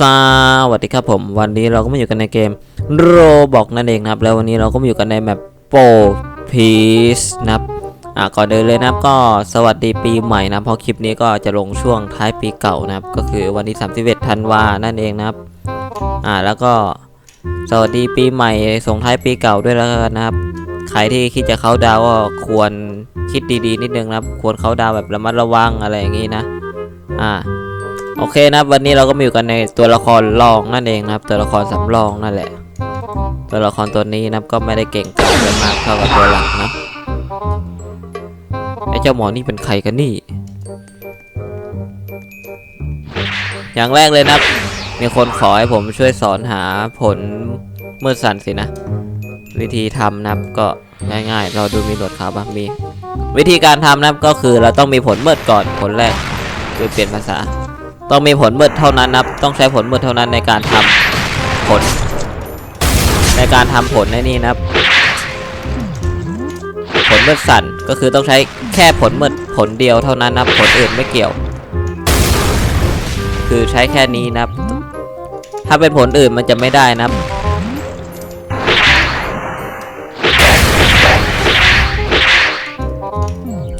สวัสดีครับผม วันนี้เราก็มาอยู่กันในเกมโรบอกนั่นเองนะครับ แล้ววันนี้เราก็มาอยู่กันในแมปโปพีสนะครับอะก่อนเดินเลยนะครับก็สวัสดีปีใหม่นะเพราะคลิปนี้ก็จะลงช่วงท้ายปีเก่านะครับ ก็คือวันที่31ธันวานั่นเองนะครับอ่าแล้วก็สวัสดีปีใหม่ส่งท้ายปีเก่าด้วยแล้วกันนะครับใครที่คิดจะเข้าดาวก็ควรคิดดีๆนิดนึงนะครับ ควรเข้าดาวแบบระมัดระวังอะไรอย่างนี้นะอ่า โอเคนะวันนี้เราก็มาอยู่กันในตัวละครรองนั่นเองนะครับ ตัวละครสำรองนั่นแหละ ตัวละครตัวนี้นะครับก็ไม่ได้เก่งกาจมากเท่ากับตัวหลักนะไอ้เจ้าหมอนี่เป็นใครกันนี่ อย่างแรกเลยนะมีคนขอให้ผมช่วยสอนหาผลมืดสันสินะ วิธีทำนะครับก็ง่ายๆ เราดูมีหนวดขาวบ้างมี วิธีการทำนะครับก็คือเราต้องมีผลมืดก่อนผลแรกคือเปลี่ยนภาษา ต้องมีผลมืดเท่านั้นนะครับต้องใช้ผลมืดเท่านั้นในการทำผล ในการทำผลในนี่นะครับผลมืดสั่นก็คือต้องใช้แค่ผลมืดผลเดียวเท่านั้นนะผลอื่นไม่เกี่ยว คือใช้แค่นี้นะครับถ้าเป็นผลอื่นมันจะไม่ได้นะครับ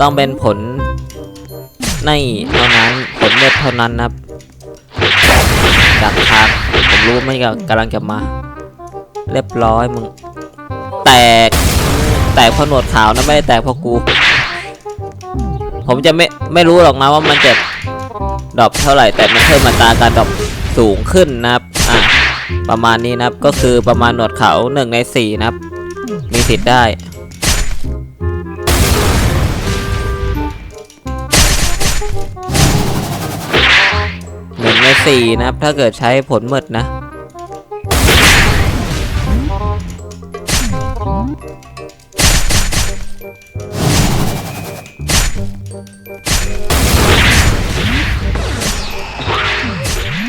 ต้องเป็นผล ในเท่านั้นผลเม็ดเท่านั้นนะครับดักางผมรู้มันกำลังจะมา เรียบร้อยมึง แตก แตกเพราะหนวดขาวนะไม่ได้แตกเพราะกู ผมจะไม่ไม่รู้หรอกนะว่ามันจะดรอปเท่าไหร่แต่มันเพิ่มอัตาการดรอปสูงขึ้นนะครับอะประมาณนี้นะครับก็คือประมาณหนวดเขาหนึ่งในสี่นะครับ มีสิทธิ์ได้ สี่นะครับ ถ้าเกิดใช้ผลมืดนะ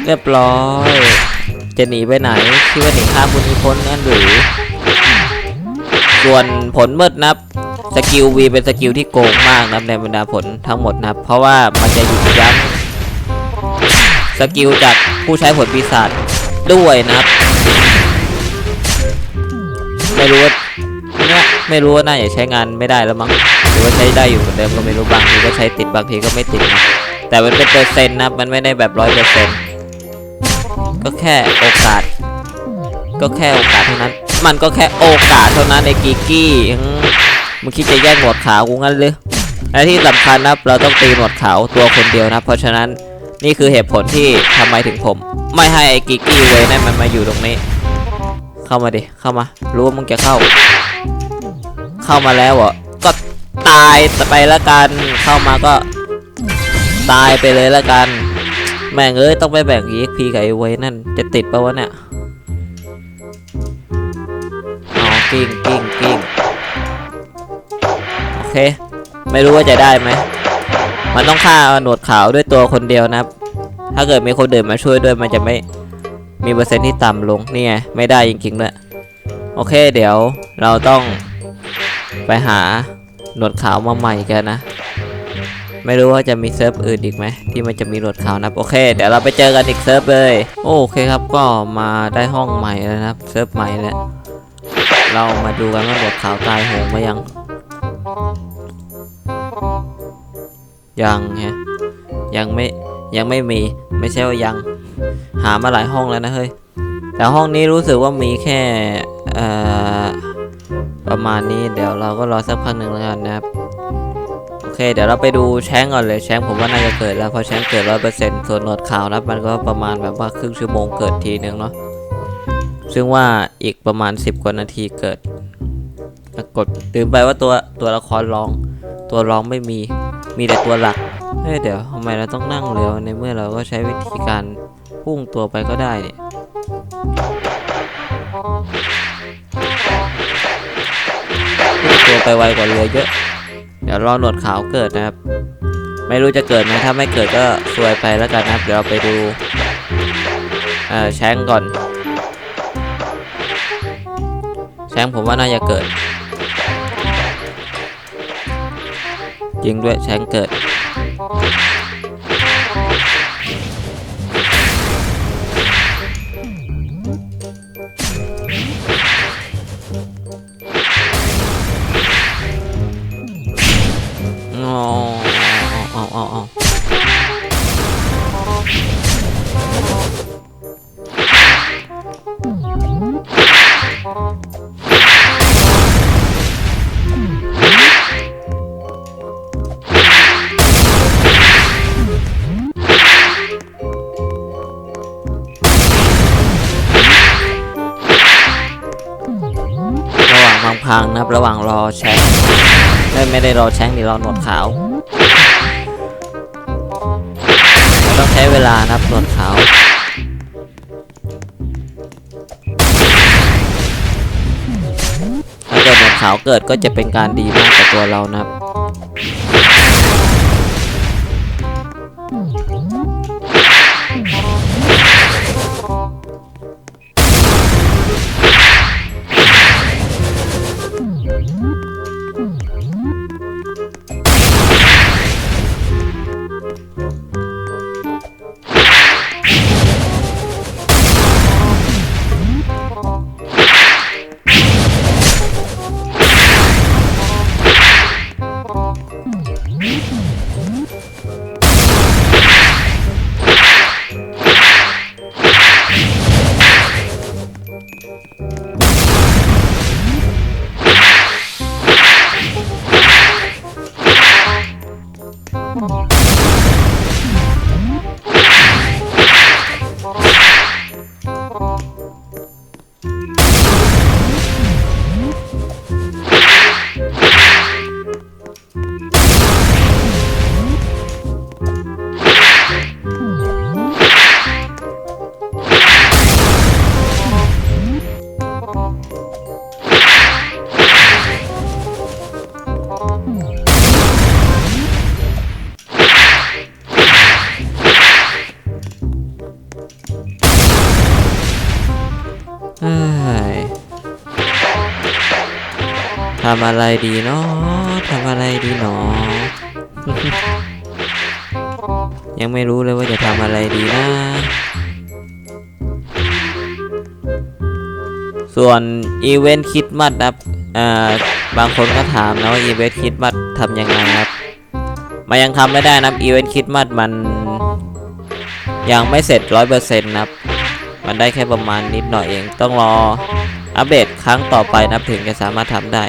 เรียบร้อย จะหนีไปไหนคิดว่าหนีข้ามคุณนิพนนั่นหรือ ส่วนผลมืดนะครับสกิล V เป็นสกิลที่โกงมากนะครับในบรรดาผลทั้งหมดนะครับเพราะว่ามันจะหยุดยั้ง สกิลจากผู้ใช้ผลปีศาจด้วยนะครับ ไม่รู้ว่าเนี่ยไม่รู้ว่าน่าจะใช้งานไม่ได้แล้วมั้งหรือว่าใช้ได้อยู่เหมือนเดิมก็ไม่รู้บางทีก็ใช้ติดบางทีก็ไม่ติดนะแต่มันเป็นเปอร์เซ็นต์นะมันไม่ได้แบบร้อยเปอร์เซ็นต์ก็แค่โอกาส ก็แค่โอกาสเท่านั้น มันก็แค่โอกาสเท่านั้นในกิกกี้มึงคิดจะแย่งหนวดขาวกูงั้นหรือและที่สำคัญนะเราต้องตีหนวดขาวตัวคนเดียวนะ เพราะฉะนั้น นี่คือเหตุผลที่ทำไมถึงผม ไม่ให้ไอ้กิกกี้เวนั่นมันมาอยู่ตรงนี้ เข้ามาดิเข้ามา รู้ว่ามึงจะเข้า เข้ามาแล้วเหรอก็ตายไปแล้วกัน เข้ามาก็ ตายไปเลยแล้วกัน แม่งเอ้ยต้องไปแบ่ง EXP กับไอ้เวนั่นจะติดปะวะเนี่ยอ๋อกิ้งกิ้งกิ้งโอเค ไม่รู้ว่าจะได้ไหม มันต้องฆ่าหนวดขาวด้วยตัวคนเดียวนะครับ ถ้าเกิดมีคนอื่นมาช่วยด้วยมันจะไม่มีเปอร์เซ็นต์ที่ต่ำลงนี่ไงไม่ได้จริงๆด้วยโอเคเดี๋ยวเราต้องไปหาหนวดขาวมาใหม่กันนะ ไม่รู้ว่าจะมีเซิร์ฟอื่นอีกไหมที่มันจะมีหนวดขาวนะโอเค เดี๋ยวเราไปเจอกันอีกเซิร์ฟเลยโอเคครับก็มาได้ห้องใหม่แล้วนะครับเซิร์ฟใหม่แล้วเรามาดูกันว่าหนวดขาวตายโหงมายัง ยังฮะยังไม่ยังไม่มีไม่ใช่ว่ายัง หามาหลายห้องแล้วนะเฮ้ยแต่ห้องนี้รู้สึกว่ามีแค่ประมาณนี้เดี๋ยวเราก็รอสักพักหนึ่งแล้วกันนะครับโอเค เดี๋ยวเราไปดูแช้งก่อนเลยแช้งผมว่าน่าจะเกิดแล้วเพราะแช้งเกิดร้อยเปอร์เซ็นต์ส่วนหนวดขาวนะมันก็ประมาณแบบว่าครึ่งชั่วโมงเกิดทีหนึ่งเนาะซึ่งว่าอีกประมาณ 10 กว่านาทีเกิดกดลืมไปว่าตัวตัวละครร้อง ตัวร้องไม่มี มีแต่ตัวหลัก เฮ้ยเดี๋ยวทำไมเราต้องนั่งเรือในเมื่อเราก็ใช้วิธีการพุ่งตัวไปก็ได้เนี่ยพุ่งตัวไปไวกว่าเรือเยอะ เดี๋ยวรอหนวดขาวเกิดนะครับ ไม่รู้จะเกิดไหมถ้าไม่เกิดก็ซวยไปแล้วกันนะครับ เดี๋ยวเราไปดูเอ่อแชงก่อน แชงผมว่าน่าจะเกิด จริงด้วยแชงเกิด นะครับ ระหว่างรอแชงไม่ไม่ได้รอแชงนี่รอหนวดขาว ต้องใช้เวลานะครับหนวดขาวถ้าเกิดหนวดขาวเกิดก็จะเป็นการดีมากกับตัวเรานะครับำอะไรดีเนาะทำอะไรดีเนาะยังไม่รู้เลยว่าจะทำอะไรดีนะ ส่วนอีเวนต์คิดมัดนะครับเอ่อบางคนก็ถามนะว่าอีเวนต์คิดมัดทำยังไงครับมันยังทำไม่ได้นะอีเวนต์คิดมัดมัน ยังไม่เสร็จร้อยเปอร์เซ็นต์นะครับมันได้แค่ประมาณนิดหน่อยเองต้องรออัปเดตครั้งต่อไปนับถึงจะสามารถทำได้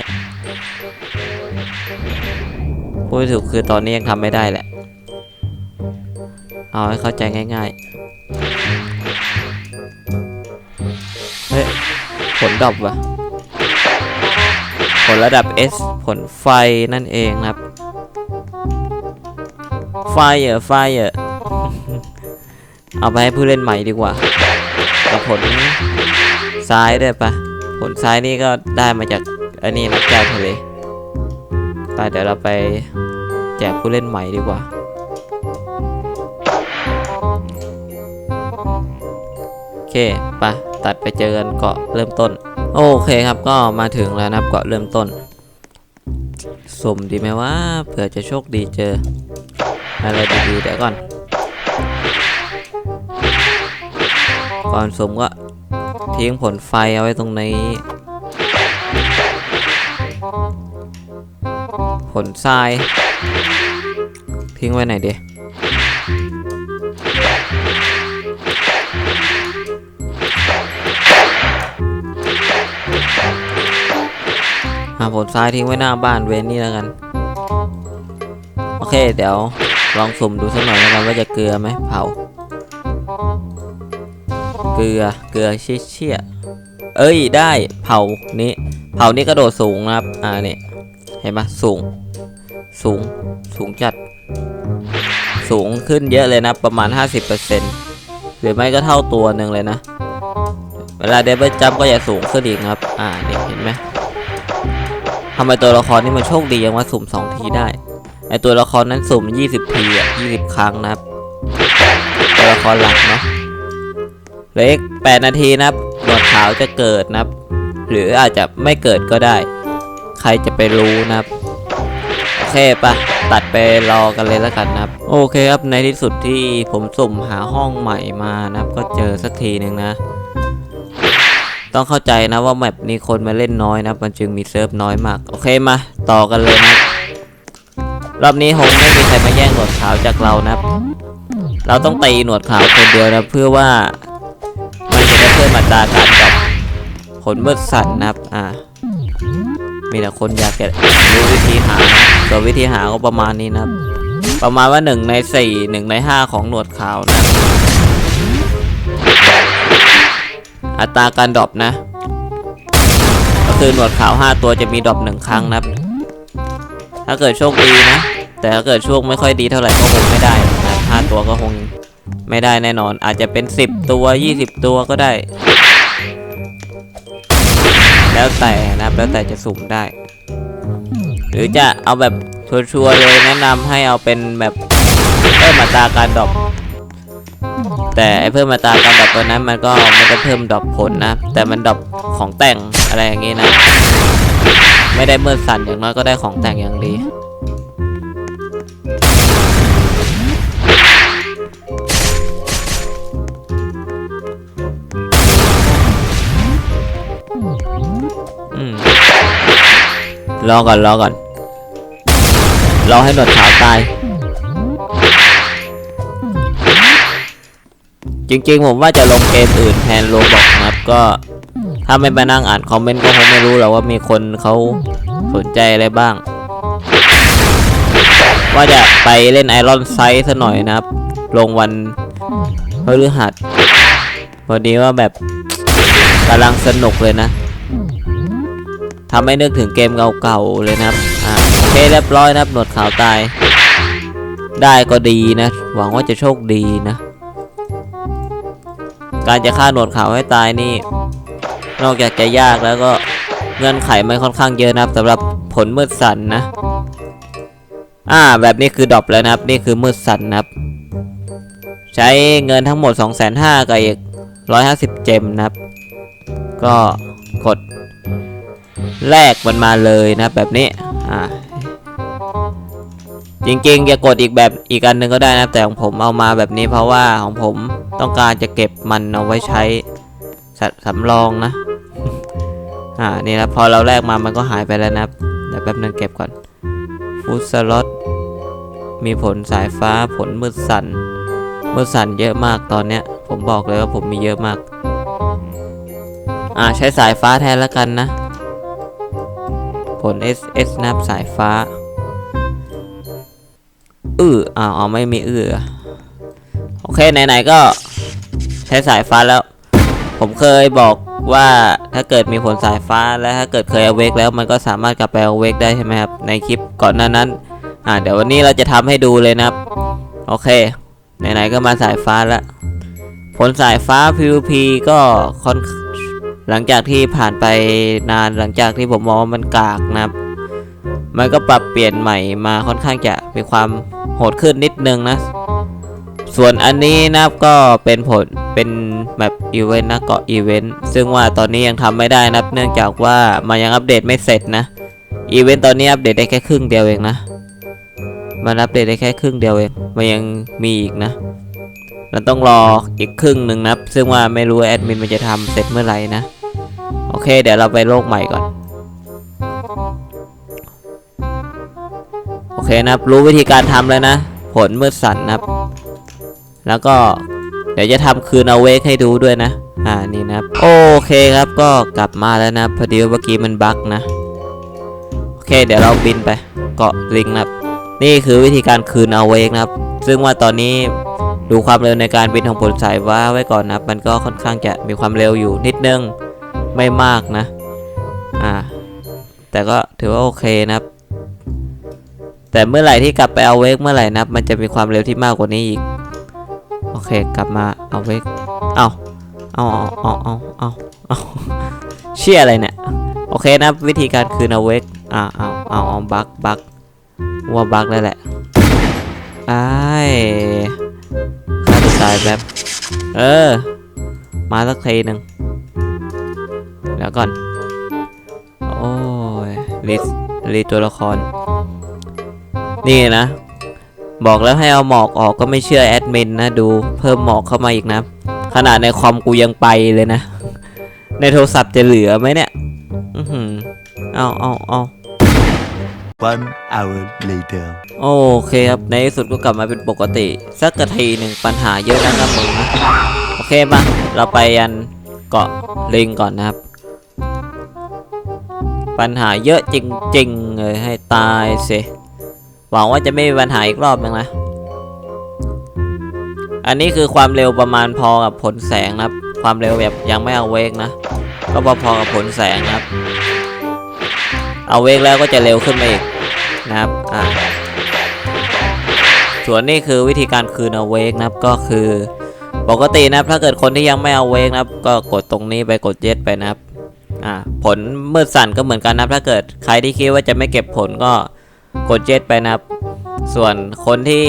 พูดถูกคือตอนนี้ยังทำไม่ได้แหละ เอาให้เข้าใจง่ายๆ เฮ้ย ผลดรอปวะผลระดับ S ผลไฟนั่นเองครับ ไฟเหรอไฟเหรอเอาไปให้ผู้เล่นใหม่ดีกว่ากับผลซ้ายด้วยปะผลซ้ายนี่ก็ได้มาจาก อันนี้นะแก้วทะเลไปเดี๋ยวเราไปแจกผู้เล่นใหม่ดีกว่า โอเคไปตัดไปเจอกันเกาะเริ่มต้น โอเคครับก็มาถึงแล้วนะครับเกาะเริ่มต้นสมดีไหมว่าเผื่อจะโชคดีเจอ อะไรดีๆเดี๋ยวก่อน ก่อนสมก็ทิ้งผลไฟเอาไว้ตรงนี้ ผลทราย ทิ้งไว้ไหนดีหาผลทรายทิ้งไว้หน้าบ้านเวนนี่แล้วกัน โอเค เดี๋ยวลองสุ่มดูสักหน่อยแล้วกันว่าจะเกลือไหมเผา เกลือ เกลือเชี่ยเชี่ยเอ้ยได้ เผานี้ เผานี้กระโดดสูงนะครับ อ่านี่ เห็นปะสูง สูง สูงจัด สูงขึ้นเยอะเลยนะ ประมาณ 50%หรือไม่ก็เท่าตัวหนึ่งเลยนะ เวลาเดบิวจัมก็อย่าสูงขึ้นอีกนะครับ อ่าเนี่เห็นไหมทำไมตัวละครนี่มันโชคดียังว่าสุ่ม 2 ทีได้ ไอตัวละครนั้นสุ่ม 20 ทีอะ20 ครั้งนะครับ ตัวละครหลักเนาะเหลืออีก8นาทีนะครับหนวดขาวจะเกิดนะครับ หรืออาจจะไม่เกิดก็ได้ ใครจะไปรู้นะครับโอเคปะตัดไปรอกันเลยแล้วกันนะครับ โอเคครับในที่สุดที่ผมสุ่มหาห้องใหม่มานะครับ ก็เจอสักทีหนึ่งนะ ต้องเข้าใจนะว่าแมปนี้คนมาเล่นน้อยนะมันจึงมีเซิร์ฟน้อยมาก โอเคมาต่อกันเลยนะรอบนี้คงไม่มีใครมาแย่งหนวดขาวจากเรานะครับ เราต้องตีหนวดขาวคนเดียวนะเพื่อว่ามันจะได้เพิ่มอัตราการดรอปผลมืดสั่นนะครับ อ่า มีแต่คนอยากจะรู้วิธีหานะส่วนวิธีหาก็ประมาณนี้นะครับ ประมาณว่าหนึ่งในสี่หนึ่งในห้าของหนวดขาวนะ อัตราการดรอปนะ ก็คือหนวดขาว 5 ตัวจะมีดรอปหนึ่งครั้งนะครับ ถ้าเกิดโชคดีนะ แต่ถ้าเกิดโชคไม่ค่อยดีเท่าไหร่ก็คงไม่ได้นะครับห้าตัวก็คงไม่ได้แน่นอน อาจจะเป็น 10 ตัว 20 ตัวก็ได้ แล้วแต่นะครับแล้วแต่จะสุ่มได้ หรือจะเอาแบบชัวร์ๆเลยแนะนำให้เอาเป็นแบบเพิ่มมาตาการดรอปแต่ไอเพิ่มมาตาการดรอปตัวนั้นมันก็ไม่ได้เพิ่มดรอปผลนะ แต่มันดรอปของแต่งอะไรอย่างงี้นะ ไม่ได้เมื่อสั่นอย่างน้อยก็ได้ของแต่งอย่างดี รอก่อนรอก่อนรอให้หนวดขาวตาย จริงๆผมว่าจะลงเกมอื่นแทนโลบอกนะครับก็ถ้าไม่ไปนั่งอ่านคอมเมนต์ก็คงไม่รู้หรอกว่ามีคนเขาสนใจอะไรบ้าง ว่าจะไปเล่นไอรอนไซส์ซะหน่อยนะครับ ลงวันพฤหัสพอดีว่าแบบกำลังสนุกเลยนะ ทำให้นึกถึงเกมเก่าๆเลยนะครับอ่าโอเคเรียบร้อยนะครับหนวดขาวตาย ได้ก็ดีนะ หวังว่าจะโชคดีนะ การจะฆ่าหนวดขาวให้ตายนี่ นอกจากจะยากแล้วก็เงื่อนไขมันค่อนข้างเยอะนะครับสำหรับผลมืดสันนะ อ่า แบบนี้คือดรอปแล้วนะครับ นี่คือมืดสันนะครับ ใช้เงินทั้งหมด 2 5 0 0 0กับอีก150 เจมนะครับ ก็กด แลกมันมาเลยนะแบบนี้อ่าจริงๆจะกดอีกแบบอีกอันหนึ่งก็ได้นะแต่ของผมเอามาแบบนี้เพราะว่าของผมต้องการจะเก็บมันเอาไว้ใช้สสำรองนะอ่านี่นะพอเราแลกมามันก็หายไปแล้วนะเดี๋ยวแป๊บนึงเก็บก่อนฟูดสล็อตมีผลสายฟ้าผลมืดสันมืดสันเยอะมากตอนเนี้ย ผมบอกเลยว่าผมมีเยอะมาก อ่าใช้สายฟ้าแทนแล้วกันนะ ผล SS นับสายฟ้า อื้ออ้าวไม่มีอื้อโอเค ไหน ๆ ก็ใช้สายฟ้าแล้ว ผมเคยบอกว่าถ้าเกิดมีผลสายฟ้าและถ้าเกิดเคยเอาเวกแล้วมันก็สามารถกลับไปเอาเวกได้ใช่ไหมครับ ในคลิปก่อนหน้านั้น อ่าเดี๋ยววันนี้เราจะทำให้ดูเลยนะครับ โอเค ไหนๆก็มาสายฟ้าแล้วผลสายฟ้า PVP ก็ค่อน หลังจากที่ผ่านไปนานหลังจากที่ผมมองว่ามันกากนะครับ มันก็ปรับเปลี่ยนใหม่มาค่อนข้างจะมีความโหดขึ้นนิดนึงนะ ส่วนอันนี้นะครับก็เป็นผลเป็นแบบอีเวนต์นะเกาะอีเวนต์ซึ่งว่าตอนนี้ยังทำไม่ได้นะเนื่องจากว่ามันยังอัปเดตไม่เสร็จนะอีเวนต์ตอนนี้อัปเดตได้แค่ครึ่งเดียวเองนะมันอัปเดตได้แค่ครึ่งเดียวเองมันยังมีอีกนะเราต้องรออีกครึ่งหนึ่งนะซึ่งว่าไม่รู้แอดมินมันจะทำเสร็จเมื่อไหร่นะ โอเค เดี๋ยวเราไปโลกใหม่ก่อน โอเคนะครับรู้วิธีการทำแล้วนะ ผลมืดสั่นนะครับ แล้วก็เดี๋ยวจะทำคืนเอาเวกให้ดูด้วยนะ อ่านี่นะครับ โอเคครับก็กลับมาแล้วนะครับพอดีเมื่อกี้มันบั๊กนะ โอเค เดี๋ยวเราบินไปเกาะลิงนะครับ นี่คือวิธีการคืนเอาเวกนะครับ ซึ่งว่าตอนนี้ดูความเร็วในการบินของผลสายฟ้าไว้ก่อนนะ มันก็ค่อนข้างจะมีความเร็วอยู่นิดนึง ไม่มากนะ อ่า แต่ก็ถือว่าโอเคนะครับ แต่เมื่อไหร่ที่กลับไปเอาเวกเมื่อไหร่นะมันจะมีความเร็วที่มากกว่านี้อีก โอเคกลับมาเอาเวกเอาเอาเอาเอาเอาเอาเชี่ยอะไรเนี่ย โอเคนะวิธีการคืนเอาเวกอ่าเอาเอาเอาบักบักว่าบักแล้วแหละไอ้ายฆ่าตัวตายแบบ เออ มาสักทีหนึ่ง แล้วก่อน โอ้ยรีรีตัวละคร นี่นะ บอกแล้วให้เอาหมอกออกก็ไม่เชื่อแอดมินนะ ดูเพิ่มหมอกเข้ามาอีกนะ ขนาดในคอมกูยังไปเลยนะ ในโทรศัพท์จะเหลือไหมเนี่ย อือหือเอาเอาเอา One hour later. โอเคครับ ในที่สุดก็กลับมาเป็นปกติ สักกะทีหนึ่งปัญหาเยอะนะครับมึงนะ โอเคมา เราไปยันเกาะลิงก่อนนะครับ ปัญหาเยอะจริงๆเลยให้ตายสิหวังว่าจะไม่มีปัญหาอีกรอบนึงนะ อันนี้คือความเร็วประมาณพอกับผลแสงนะครับ ความเร็วแบบยังไม่เอาเวกนะ ก็พอๆกับผลแสงนะครับ เอาเวกแล้วก็จะเร็วขึ้นมาอีกนะครับอ่าส่วนนี้คือวิธีการคืนเอาเวกนะครับก็คือ ปกตินะครับถ้าเกิดคนที่ยังไม่เอาเวกนะครับ ก็กดตรงนี้ไปกดเย็ดไปนะครับ อ่าผลมืดสั่นก็เหมือนกันนะถ้าเกิดใครที่คิดว่าจะไม่เก็บผลก็กดเจ็ดไปนะครับ ส่วนคนที่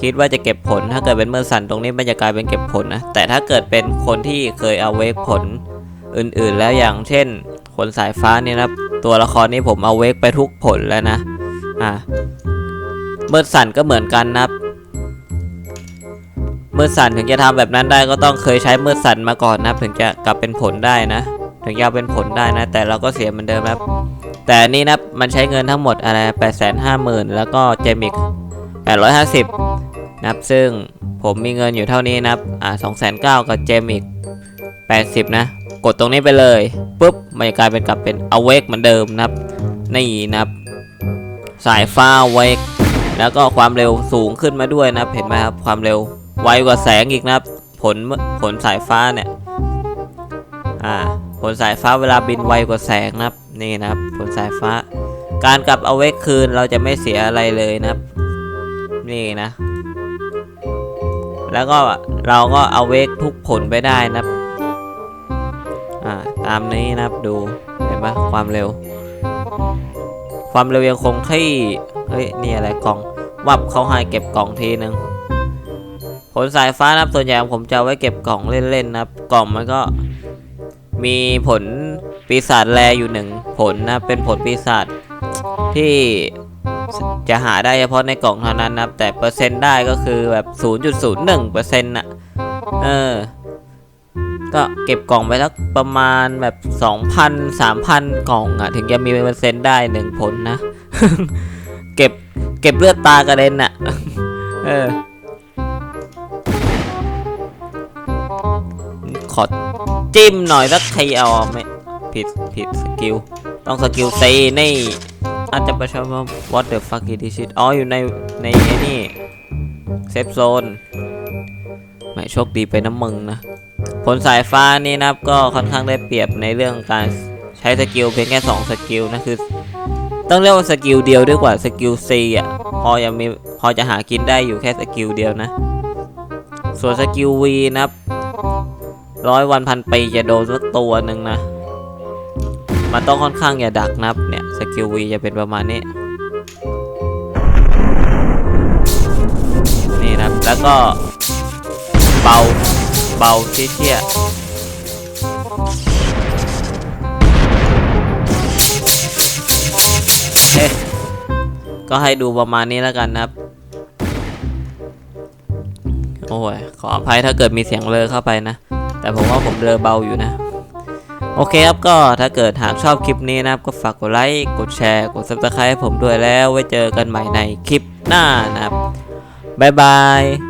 คิดว่าจะเก็บผล ถ้าเกิดเป็นมือสั่นตรงนี้มันจะกลายเป็นเก็บผลนะแต่ถ้าเกิดเป็นคนที่เคยเอาเวกผลอื่นๆ แล้วอย่างเช่นคนสายฟ้านี่นะตัวละครนี้ผมเอาเวกไปทุกผลแล้วนะอ่ามืดสั่นก็เหมือนกันนะครับมืดสั่นถึงจะทำแบบนั้นได้ก็ต้องเคยใช้มืดสั่นมาก่อนนะถึงจะกลับเป็นผลได้นะ ถึงจะเป็นผลได้นะ แต่เราก็เสียเหมือนเดิมครับ แต่นนี้นะมันใช้เงินทั้งหมดอะไรแปดแสนห้าหมื่นแล้วก็เจมิกแปดร้อยห้าสิบนะครับซึ่งผมมีเงินอยู่เท่านี้นะครับอ่าสองแสนเก้ากับเจมิกแปดสิบนะ กดตรงนี้ไปเลยปุ๊บมันจะกลายเป็นกลับเป็นอเวกเหมือนเดิมนะครับนี่นะครับสายฟ้าเวกแล้วก็ความเร็วสูงขึ้นมาด้วยนะเห็นไหมครับความเร็วไวกว่าแสงอีกนะครับ ผลผลสายฟ้าเนี่ย อ่า ผลสายฟ้าเวลาบินไวกว่าแสงนะครับ นี่นะครับ ผลสายฟ้า การกลับเอาเวกคืนเราจะไม่เสียอะไรเลยนะครับ นี่นะ แล้วก็เราก็เอาเวกทุกผลไปได้นะครับอ่าตามนี้นะครับดูเห็นปะความเร็ว ความเร็วยังคงที่เฮ้ยนี่อะไรกล่องวับเขาให้เก็บกล่องทีหนึ่งผลสายฟ้านะครับส่วนใหญ่ผมจะไว้เก็บกล่องเล่นๆนะครับ กล่องมันก็ มีผลปีศาจแลอยู่หนึ่งผลนะ เป็นผลปีศาจที่จะหาได้เฉพาะในกล่องเท่านั้นนะครับแต่เปอร์เซ็นต์ได้ก็คือแบบ 0.01เปอร์เซ็นต์น่ะ เออ ก็เก็บกล่องไปสักประมาณแบบ 2,000 3,000 กล่องอะถึงจะมีเปอร์เซ็นต์ได้หนึ่งผลนะ เก็บเก็บเลือดตากระเด็นน่ะ เออขอ จิ้มหน่อยสักทีเอาไม่ผิดผิดสกิลต้องสกิลซีนี่อาจจะประชมว่า what the fuck is this shit อ๋ออยู่ในในไอ้นี่เซฟโซนไม่โชคดีไปน้ำมึงนะ ผลสายฟ้านี่นะครับก็ค่อนข้างได้เปรียบในเรื่องการใช้สกิลเพียงแค่2สกิลนะคือ ต้องเรียกว่าสกิลเดียวด้วยกว่าสกิล C อะพอยังมีพอจะหากินได้อยู่แค่สกิลเดียวนะ ส่วนสกิล V นะครับ ร้อยวันพันปีจะโดนสักตัวหนึ่งนะ มันต้องค่อนข้างอย่าดักนับเนี่ย สกิล V จะเป็นประมาณนี้ นี่นะแล้วก็เบา เบาเชี่ยเอ๊ะก็ให้ดูประมาณนี้แล้วกันนะครับ โอ้ย ขออภัยถ้าเกิดมีเสียงเลอเข้าไปนะ แต่ผมว่าผมเลอเบาอยู่นะ โอเคครับก็ถ้าเกิดหากชอบคลิปนี้นะครับ ก็ฝากกดไลค์ กดแชร์ กด subscribe ให้ผมด้วยแล้วไว้เจอกันใหม่ในคลิปหน้านะครับ บ๊ายบาย